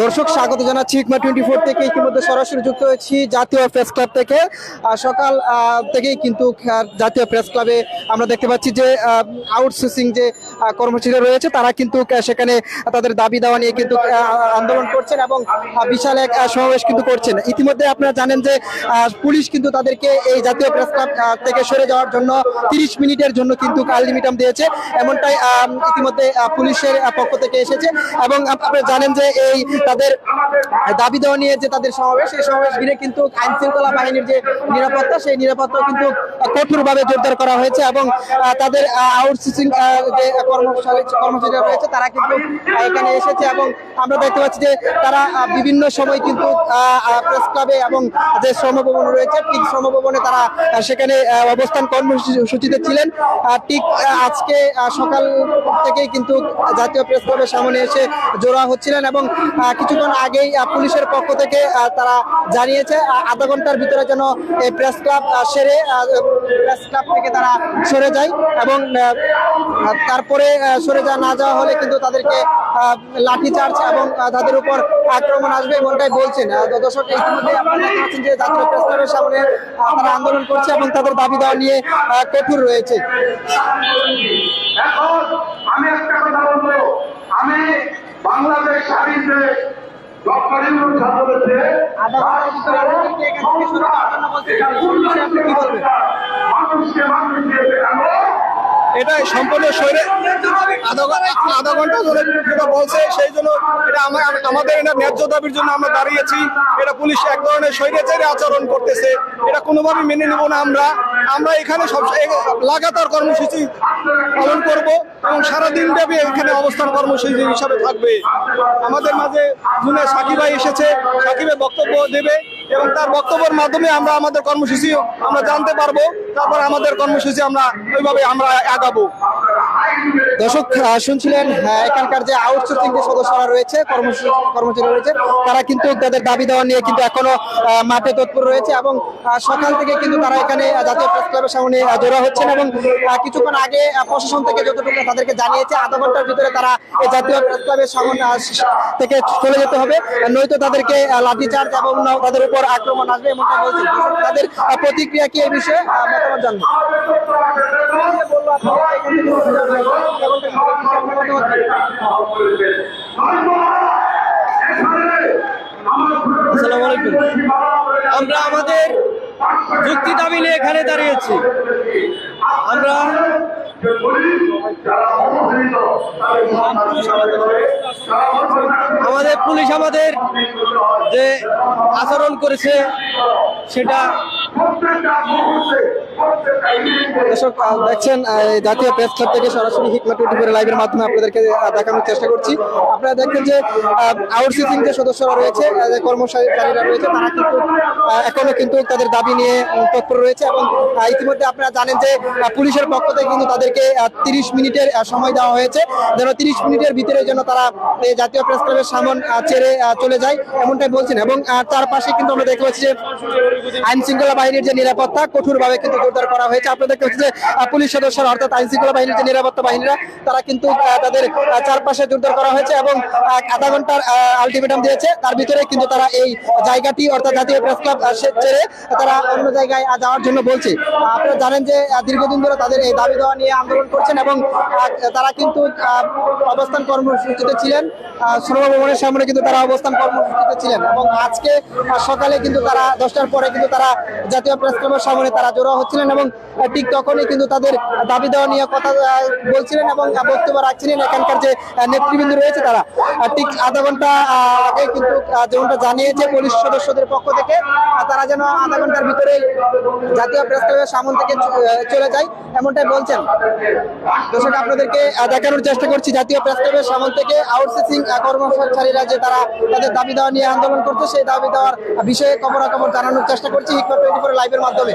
দর্শক, স্বাগত জানাচ্ছি ইকমা টোয়েন্টি ফোর থেকে। ইতিমধ্যে সরাসরি যুক্ত হয়েছি জাতীয় প্রেস ক্লাব থেকে। সকাল থেকেই কিন্তু জাতীয় প্রেস ক্লাবে আমরা দেখতে পাচ্ছি যে আউটসোর্সিং যে আহ, কর্মচারী রয়েছে তারা কিন্তু সেখানে তাদের দাবি দেওয়া নিয়ে কিন্তু আন্দোলন করছেন এবং বিশাল এক সমাবেশ কিন্তু করছেন। ইতিমধ্যে আপনারা জানেন যে পুলিশ কিন্তু তাদেরকে এই জাতীয় প্রেস ক্লাব থেকে সরে যাওয়ার জন্য তিরিশ মিনিটের জন্য কিন্তু আলটিমেটাম দিয়েছে। এমনটাই ইতিমধ্যে পুলিশের পক্ষ থেকে এসেছে এবং আপনারা জানেন যে এই তাদের দাবি দেওয়া নিয়ে যে তাদের সমাবেশ সেই সমাবেশ ঘিরে কিন্তু আইন শৃঙ্খলা বাহিনীর যে নিরাপত্তা সেই নিরাপত্তা কিন্তু কঠোরভাবে জোরদার করা হয়েছে এবং তাদের আউটসোর্সিং যে কর্মচারী কর্মচারীরা রয়েছে তারা কিন্তু এখানে এসেছে এবং আমরা দেখতে পাচ্ছি যে তারা বিভিন্ন সময় কিন্তু প্রেস ক্লাবে এবং যে শ্রমভবন রয়েছে, ঠিক শ্রমভবনে তারা সেখানে অবস্থান কর্মসূচিতে ছিলেন। ঠিক আজকে সকাল থেকেই কিন্তু জাতীয় প্রেস ক্লাবের সামনে এসে জোড়া হচ্ছিলেন এবং কিছুক্ষণ আগেই পুলিশের পক্ষ থেকে তারা জানিয়েছে আধা ঘণ্টার ভিতরে যেন প্রেস ক্লাব সেরে প্রেস ক্লাব থেকে তারা সরে যায় এবং তারপরে সরে যাওয়া না যাওয়া হলে কিন্তু তাদেরকে আহ, লাঠিচার্জ এবং তাদের উপর আক্রমণ আসবে এমনটাই বলছেন। দর্শক ইতিমধ্যে আপনারা দেখতে পাচ্ছেন যে জাতীয় প্রেস ক্লাবের সামনে তারা আন্দোলন করছে এবং তাদের দাবি দেওয়া নিয়ে কঠোর রয়েছে। এখন আমি একটা কথা বলব। আমি বাংলাদেশ স্বাধীন যে এটা সম্পূর্ণ শরীরে আধা ঘণ্টা আধা ঘণ্টা ধরে যেটা বলছে, সেই জন্য এটা আমরা আমাদের এটা ন্যায্য দাবির জন্য আমরা দাঁড়িয়েছি। এটা পুলিশ এক ধরনের স্বৈরাচারী আচরণ করতেছে। এটা কোনোভাবেই মেনে নেব না আমরা। আমরা এখানে সব লাগাতার কর্মসূচি পালন করব এবং সারাদিন ব্যাপী এখানে অবস্থান কর্মসূচি হিসাবে থাকবে। আমাদের মাঝে জুনে সাকিবাই এসেছে, সাকিবের বক্তব্য দেবে এবং তার বক্তব্যের মাধ্যমে আমরা আমাদের কর্মসূচি আমরা জানতে পারব। তারপর আমাদের কর্মসূচি আমরা ওইভাবে আমরা আগাবো। দর্শক শুনছিলেন আহ, এখানকার যে আউটসোর্সিং যে সদস্যরা রয়েছে কর্মচারী রয়েছে তারা কিন্তু তাদের দাবি দেওয়া নিয়ে কিন্তু এখনও মাঠে তৎপর রয়েছে এবং সকাল থেকে কিন্তু তারা এখানে জাতীয় প্রেস ক্লাবের সামনে জড়ো হচ্ছেন এবং কিছুক্ষণ আগে প্রশাসন থেকে যতটুকু তাদেরকে জানিয়েছে আধা ঘণ্টার ভিতরে তারা এই জাতীয় প্রেস ক্লাবের সামনে থেকে চলে যেতে হবে। নয়তো তাদেরকে লাঠিচার্জ এবং তাদের উপর আক্রমণ আসবে এমনটা দর্শক, তাদের প্রতিক্রিয়া কি এই বিষয়ে? মতামত জানব আলাইকুম। আমরা আমাদের যুক্তি দাবি নিয়ে এখানে দাঁড়িয়েছি। আমরা আমাদের পুলিশ আমাদের যে আচরণ করেছে, সেটা দর্শক দেখছেন জাতীয় প্রেস ক্লাব থেকে সরাসরি হিকমা টোয়েন্টি ফোর লাইভের মাধ্যমে আপনাদেরকে দেখানোর চেষ্টা করছি। আপনারা দেখেন যে আউটসোর্সিং যে সদস্যরা রয়েছে যে কর্মচারীরা রয়েছে, তারা কিন্তু এখনও কিন্তু তাদের দাবি নিয়ে তৎপর রয়েছে এবং ইতিমধ্যে আপনারা জানেন যে পুলিশের পক্ষ থেকে কিন্তু তাদেরকে তিরিশ মিনিটের সময় দেওয়া হয়েছে, যেন তিরিশ মিনিটের ভিতরে যেন তারা জাতীয় প্রেস ক্লাবের সামন ছেড়ে চলে যায়, এমনটাই বলছেন। এবং তার পাশে কিন্তু আমরা দেখতে পাচ্ছি যে আইন শৃঙ্খলা বাহিনীর যে নিরাপত্তা কঠোরভাবে কিন্তু জোরদার করা হয়েছে। আপনাদের যে পুলিশ সদস্যরা অর্থাৎ আইন শৃঙ্খলা বাহিনীর যে নিরাপত্তা বাহিনীরা, তারা কিন্তু তাদের চারপাশে জোরদার করা হয়েছে এবং আধা ঘণ্টার আলটিমেটাম দিয়েছে। তার ভিতরে কিন্তু তারা এই জায়গাটি অর্থাৎ জাতীয় প্রেস ক্লাব ছেড়ে তারা অন্য জায়গায় যাওয়ার জন্য বলছে। আপনারা জানেন যে দীর্ঘদিন ধরে তাদের এই দাবি দেওয়া নিয়ে আন্দোলন করছেন এবং তারা কিন্তু অবস্থান কর্মসূচিতে ছিলেন। শ্রম ভবনের সামনে কিন্তু তারা অবস্থান কর্মসূচিতে ছিলেন এবং আজকে সকালে কিন্তু তারা দশটার পরে কিন্তু তারা জাতীয় প্রেস ক্লাবের সামনে তারা জড়ো হচ্ছিলেন এবং ঠিক তখনই কিন্তু তাদের দাবি দেওয়া নিয়ে কথা বলছিলেন এবং বক্তব্য রাখছিলেন এখানকার যে নেতৃবৃন্দ রয়েছে তারা। ঠিক আধা ঘণ্টা আগে কিন্তু যেমনটা জানিয়েছে পুলিশ সদস্যদের পক্ষ থেকে তারা যেন আধা ঘণ্টার ভিতরে জাতীয় প্রেস ক্লাবের সামনে থেকে চলে যায়, এমনটাই বলছেন। দর্শক, আপনাদেরকে দেখানোর চেষ্টা করছি, জাতীয় প্রেস ক্লাবের সামনে থেকে আউটসোর্সিং কর্মচারীরা যে তারা তাদের দাবি দেওয়া নিয়ে আন্দোলন করছে, সেই দাবি দেওয়ার বিষয়ে খবরাখবর জানানোর চেষ্টা করছি হিকমা টোয়েন্টি ফোর লাইভের মাধ্যমে।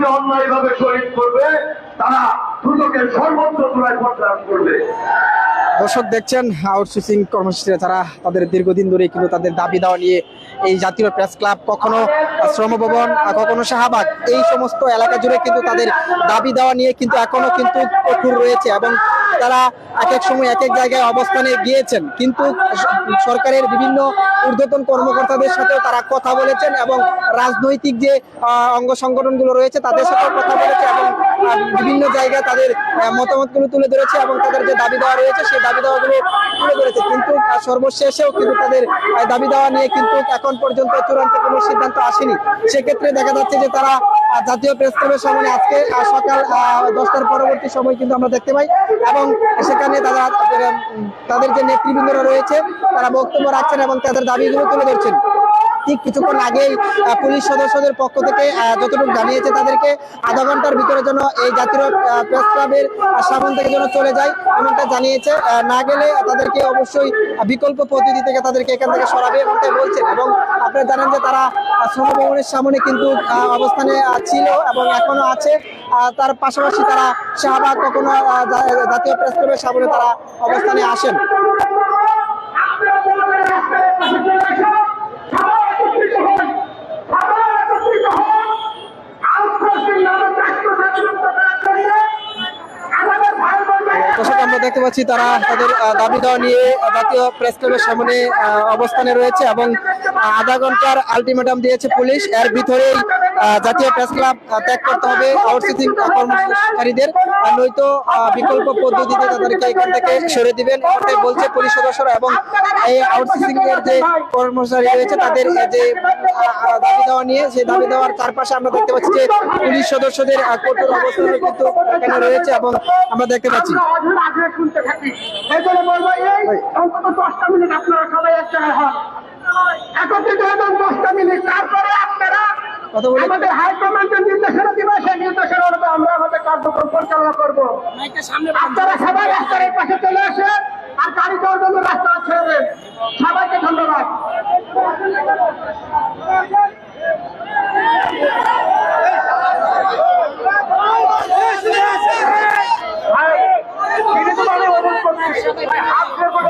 যে অন্যায়ভাবে শহীদ করবে, তারা দুটোকে সর্বোচ্চ চূড়ায় প্রত্যাহার করবে। দর্শক দেখছেন আউটসোর্সিং কর্মসূচিরা তারা তাদের দীর্ঘদিন ধরে কিন্তু তাদের দাবি দেওয়া নিয়ে এই জাতীয় প্রেস ক্লাব কখনো শ্রমভবন ভবন কখনো শাহবাগ, এই সমস্ত এলাকা জুড়ে কিন্তু তাদের দাবি দেওয়া নিয়ে কিন্তু এখনও কিন্তু কঠোর রয়েছে এবং তারা এক এক সময় এক এক জায়গায় অবস্থানে গিয়েছেন। কিন্তু সরকারের বিভিন্ন ঊর্ধ্বতন কর্মকর্তাদের সাথেও তারা কথা বলেছেন এবং রাজনৈতিক যে অঙ্গ সংগঠনগুলো রয়েছে, তাদের সাথেও কথা বলেছে এবং বিভিন্ন জায়গায় তাদের মতামতগুলো তুলে ধরেছে এবং তাদের যে দাবি দেওয়া রয়েছে, সেই দাবি দেওয়াগুলো তুলে ধরেছে। কিন্তু সর্বশেষেও কিন্তু তাদের দাবি দেওয়া নিয়ে কিন্তু এখন পর্যন্ত চূড়ান্ত কোনো সিদ্ধান্ত আসেনি। সেক্ষেত্রে দেখা যাচ্ছে যে তারা জাতীয় প্রেস ক্লাবের সামনে আজকে সকাল দশটার পরবর্তী সময় কিন্তু আমরা দেখতে পাই। এবং সেখানে তারা তাদের যে নেতৃবৃন্দরা রয়েছে, তারা বক্তব্য রাখছেন এবং তাদের দাবিগুলো তুলে ধরছেন। ঠিক কিছুক্ষণ আগেই পুলিশ সদস্যদের পক্ষ থেকে যতটুকু জানিয়েছে তাদেরকে, আধা ঘণ্টার ভিতরে যেন এই জাতীয় প্রেস ক্লাবের সামন থেকে যেন চলে যায় এমনটা জানিয়েছে। না গেলে তাদেরকে অবশ্যই বিকল্প পদ্ধতি থেকে তাদেরকে এখান থেকে সরাবে এমনটাই বলছেন এবং আপনারা জানেন যে তারা শ্রমভবনের সামনে কিন্তু অবস্থানে ছিল এবং এখনও আছে। তার পাশাপাশি তারা শাহবাগ কখনো জাতীয় প্রেস ক্লাবের সামনে তারা অবস্থানে আসেন। দর্শক, আমরা দেখতে পাচ্ছি তারা তাদের দাবি দেওয়া নিয়ে জাতীয় প্রেস ক্লাবের সামনে অবস্থানে রয়েছে এবং আধা ঘণ্টার আলটিমেটাম দিয়েছে পুলিশ। এর ভিতরেই জাতীয় প্রেস ক্লাব ত্যাগ করতে হবে আউটসোর্সিং কর্মচারীদের আর নয়তো বিকল্প পদ্ধতিতে তাদেরকে এখান থেকে সরে দিবেন। এমনটাই বলছে পুলিশ সদস্যরা এবং এই আউটসোর্সিং এর যে কর্মচারী রয়েছে, তাদের যে দাবি দেওয়া নিয়ে, সেই দাবি দেওয়ার চারপাশে আমরা দেখতে পাচ্ছি যে পুলিশ সদস্যদের কঠোর অবস্থানে কিন্তু এখানে রয়েছে এবং আমরা দেখতে পাচ্ছি। একত্রিত হবেন দশটা মিনিট, তারপরে আপনারা কথা বলে- আমাদের হাইকমান্ডের নির্দেশনা দিবে সেই নির্দেশনা অনুযায়ী আমরা আমাদের কার্যক্রম পরিচালনা করব। আপনারা সবাই রাস্তার পাশে চলে আসেন আর গাড়ি যাওয়ার জন্য রাস্তা ছেড়ে দেন। সবাইকে ধন্যবাদ।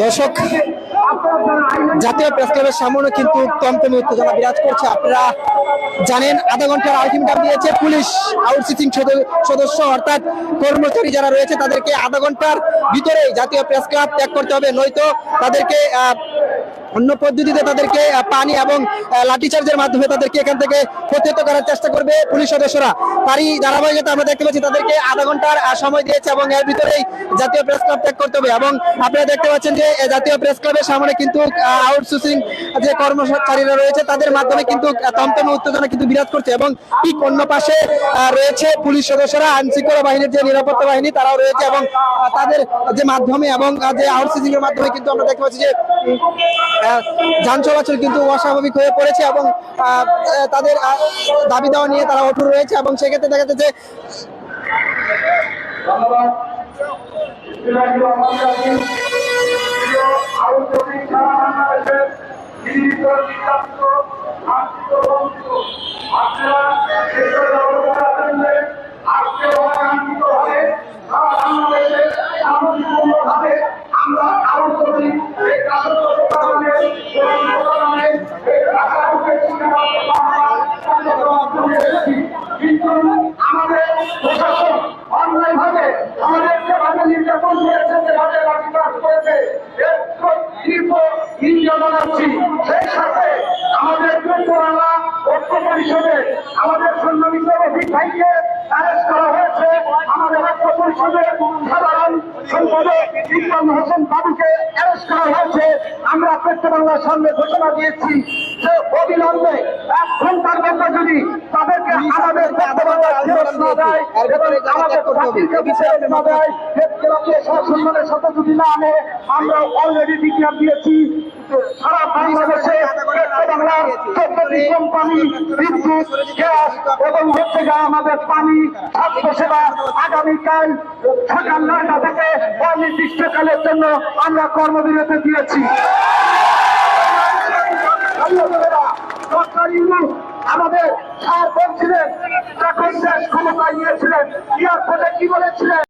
দর্শক জাতীয় প্রেস ক্লাবের সামনে কিন্তু তমতমে উত্তেজনা বিরাজ করছে। আপনারা জানেন, আধা ঘণ্টার আলটিমেটাম দিয়েছে পুলিশ, আউটসিটিং সদস্য অর্থাৎ কর্মচারী যারা রয়েছে, তাদেরকে আধা ঘণ্টার ভিতরে জাতীয় প্রেস ক্লাব ত্যাগ করতে হবে। নয়তো তাদেরকে অন্য পদ্ধতিতে তাদেরকে পানি এবং লাঠিচার্জের মাধ্যমে তাদেরকে এখান থেকে প্রতিহত করার চেষ্টা করবে পুলিশ সদস্যরা। তারই ধারাবাহিকতা আমরা দেখতে পাচ্ছি, তাদেরকে আধা ঘণ্টার সময় দিয়েছে এবং এর ভিতরেই জাতীয় প্রেস ক্লাব ত্যাগ করতে হবে। এবং আপনারা দেখতে পাচ্ছেন যে জাতীয় প্রেস ক্লাবের সামনে কিন্তু আউটসোর্সিং যে কর্মচারীরা রয়েছে, তাদের মাধ্যমে কিন্তু তমতমে উত্তেজনা কিন্তু বিরাজ করছে এবং ঠিক অন্য পাশে রয়েছে পুলিশ সদস্যরা আইন শৃঙ্খলা বাহিনীর যে নিরাপত্তা বাহিনী, তারাও রয়েছে এবং তাদের যে মাধ্যমে এবং যে আউটসোর্সিং এর মাধ্যমে কিন্তু আমরা দেখতে পাচ্ছি যে যান চলাচল কিন্তু অস্বাভাবিক হয়ে পড়েছে এবং তাদের দাবি দেওয়া নিয়ে তারা অটুট রয়েছে এবং সেক্ষেত্রে দেখা যাচ্ছে যে জানাচ্ছি সেই সাথে আমাদের পূর্ণবাংলা ঐক্য পরিষদে আমাদের সম্মানিত রফিক ভাইকে অ্যারেস্ট করা হয়েছে। আমাদের ঐক্য পরিষদের সাধারণ সম্পাদক ইকবাল হোসেন বাবুকে অ্যারেস্ট করা হয়েছে। আমরা সামনে ঘোষণা দিয়েছি যে অবিলম্বে এক ঘণ্টার মধ্যে যদি তাদেরকে আমাদের পশ্চিম বাংলার ফেরত না দেয় এবং আমাদের জাতিকে ফেরত না দেয় সসম্মানের সাথে যদি না আনে আমরা অলরেডি ডিক্লার দিয়েছি সারা বাংলাদেশে কোম্পানি বিদ্যুৎ, গ্যাস এবং হচ্ছে গিয়ে আমাদের পানি স্বাস্থ্য সেবা আগামীকাল সকাল নয়টা থেকে অনির্দিষ্টকালের জন্য আমরা কর্মবিরতি দিয়েছি। আমাদের স্যার বলছিলেন যখন দেশ ক্ষমতায় নিয়েছিলেন এয়ারপোর্টে কি বলেছিলেন?